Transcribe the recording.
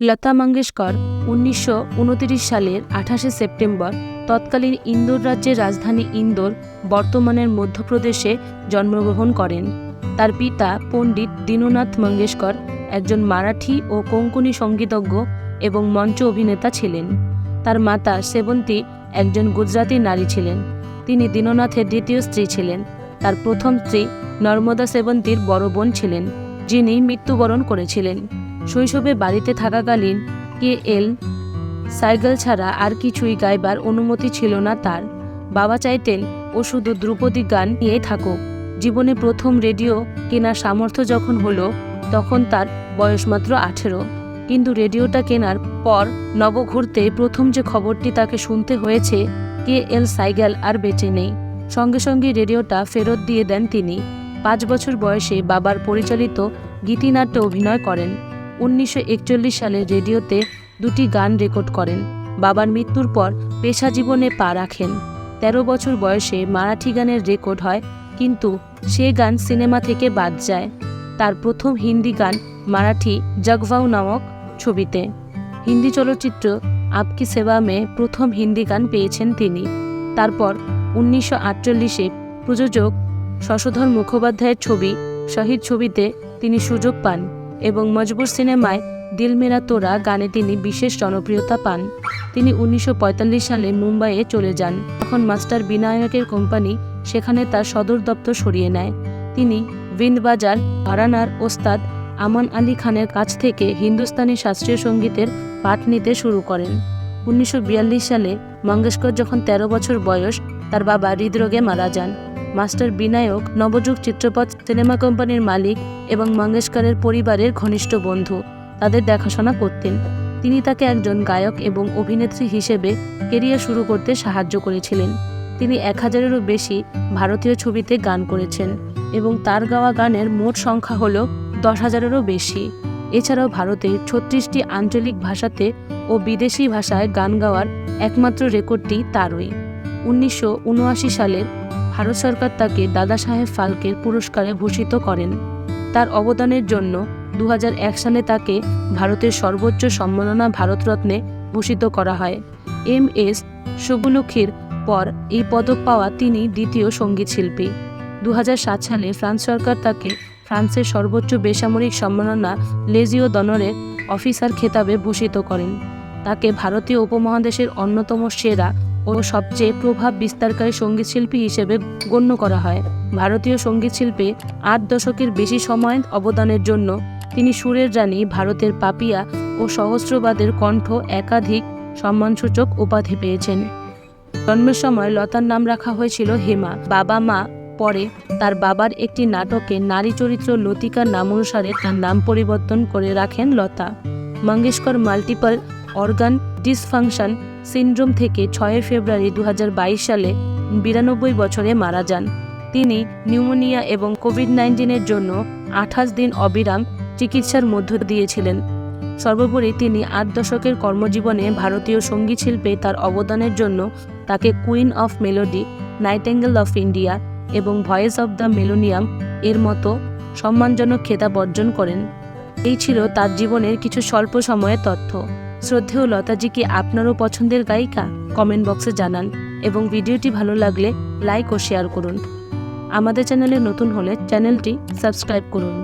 লতা মঙ্গেশকর উনিশশো সালের আঠাশে সেপ্টেম্বর তৎকালীন ইন্দোর রাজ্যের রাজধানী ইন্দোর, বর্তমানের মধ্যপ্রদেশে জন্মগ্রহণ করেন। তার পিতা পণ্ডিত দীননাথ মঙ্গেশকর একজন মারাঠি ও কোঙ্কনি সঙ্গীতজ্ঞ এবং মঞ্চ অভিনেতা ছিলেন। তার মাতা সেবন্তী একজন গুজরাটি নারী ছিলেন। তিনি দীননাথের দ্বিতীয় স্ত্রী ছিলেন। তার প্রথম স্ত্রী নর্মদা সেবন্তীর বড় বোন ছিলেন, যিনি মৃত্যুবরণ করেছিলেন। শৈশবে বাড়িতে থাকাকালীন কে এল সাইকেল ছাড়া আর কিছুই গাইবার অনুমতি ছিল না তার। বাবা চাইতেন, ও শুধু ধ্রুপদী গান নিয়ে থাকুক। জীবনে প্রথম রেডিও কেনার সামর্থ্য যখন হলো, তখন তার বয়স মাত্র আঠেরো। কিন্তু রেডিওটা কেনার পর নবঘুরতে প্রথম যে খবরটি তাকে শুনতে হয়েছে, কে এল সাইগেল আর বেঁচে নেই। সঙ্গে সঙ্গে রেডিওটা ফেরত দিয়ে দেন তিনি। পাঁচ বছর বয়সে বাবার পরিচালিত গীতিনাট্যে অভিনয় করেন। উনিশশো একচল্লিশ সালে রেডিওতে দুটি গান রেকর্ড করেন। বাবার মৃত্যুর পর পেশা জীবনে পা রাখেন। তেরো বছর বয়সে মারাঠি গানের রেকর্ড হয়, কিন্তু সে গান সিনেমা থেকে বাদ যায়। তার প্রথম হিন্দি গান মারাঠি জগভাউ নামক ছবিতে। হিন্দি চলচ্চিত্র আপকি সেবা মে প্রথম হিন্দি গান পেয়েছেন তিনি। তারপর উনিশশো আটচল্লিশে প্রযোজক শশধর মুখোপাধ্যায়ের ছবি, শহীদ ছবিতে তিনি সুযোগ পান। এবং মজবুর সিনেমায় দিল মেরা তোরা গানে তিনি বিশেষ জনপ্রিয়তা পান। তিনি উনিশশো পঁয়তাল্লিশ সালে মুম্বাইয়ে চলে যান। তখন মাস্টার বিনায়কের কোম্পানি সেখানে তার সদর দপ্তর সরিয়ে নেয়। তিনি বিন্দবাজার ঘরানার ওস্তাদ আমান আলী খানের কাছ থেকে হিন্দুস্তানি শাস্ত্রীয় সঙ্গীতের পাঠ নিতে শুরু করেন। উনিশশো বিয়াল্লিশ সালে মঙ্গেশকর যখন ১৩ বছর বয়স, তার বাবা হৃদরোগে মারা যান। মাস্টার বিনায়ক, নবযুগ চিত্রপট, সিনেমা কোম্পানির মালিক এবং মঙ্গেশকরের পরিবারের ঘনিষ্ঠ বন্ধু। তাদের দেখাশোনা করতেন। তিনি তাকে একজন গায়ক এবং অভিনেত্রী হিসেবে কেরিয়ার শুরু করতে সাহায্য করেছিলেন। তিনি এক হাজারেরও বেশি ভারতীয় ছবিতে গান করেছেন এবং তার গাওয়া গানের মোট সংখ্যা হল দশ হাজারেরও বেশি। এছাড়াও ভারতে ছত্রিশটি আঞ্চলিক ভাষাতে ও বিদেশি ভাষায় গান গাওয়ার একমাত্র রেকর্ডটি তারই। উনিশশো উনআশি সালের ভারত সরকার তাকে দাদা সাহেব ফালকের পুরস্কারে ভূষিত করেন। তার অবদানের জন্য দু হাজার এক সালে তাকে ভারতের সর্বোচ্চ সম্মাননা ভারতরত্নে ভূষিত করা হয়। এম এস সুবুলুখির পর এই পদক পাওয়া তিনি দ্বিতীয় সংগীত শিল্পী দু হাজার সাত সালে ফ্রান্স সরকার তাকে ফ্রান্সের সর্বোচ্চ বেসামরিক সম্মাননা লেজিও দনরের অফিসার খেতাবে ভূষিত করেন। তাকে ভারতীয় উপমহাদেশের অন্যতম সেরা ও সবচেয়ে প্রভাব বিস্তারকারী সঙ্গীতশিল্পী হিসেবে গণ্য করা হয়। ভারতীয় সঙ্গীতশিল্পে আট দশকের বেশি সময় অবদানের জন্য তিনি সুরের রানী, ভারতের পাপিয়া ও সহস্রবাদের কণ্ঠ একাধিক সম্মানসূচক উপাধি পেয়েছেন। জন্মের সময় লতার নাম রাখা হয়েছিল হেমা। বাবা মা পরে তার বাবার একটি নাটকে নারী চরিত্র লতিকার নাম অনুসারে তার নাম পরিবর্তন করে রাখেন Lata. Mangeshkar multiple organ dysfunction syndrome থেকে ছয় ফেব্রুয়ারি দু হাজার বাইশ সালে বিরানব্বই বছরে মারা যান। তিনি নিউমোনিয়া এবং কোভিড নাইন্টিনের জন্য আঠাশ দিন অবিরাম চিকিৎসার মধ্য দিয়েছিলেন। সর্বোপরি তিনি আট দশকের কর্মজীবনে ভারতীয় সংগীত শিল্পে তার অবদানের জন্য তাকে queen of melody, nightingale of India এবং ভয়েস অব দ্য মেলোনিয়াম এর মতো সম্মানজনক খেতাব অর্জন করেন। এই ছিল তার জীবনের কিছু স্বল্প সময়ের তথ্য। শ্রদ্ধেয় লতাজি কি আপনারও পছন্দের গায়িকা? কমেন্ট বক্সে জানান এবং ভিডিওটি ভালো লাগলে লাইক ও শেয়ার করুন। আমাদের চ্যানেলে নতুন হলে চ্যানেলটি সাবস্ক্রাইব করুন।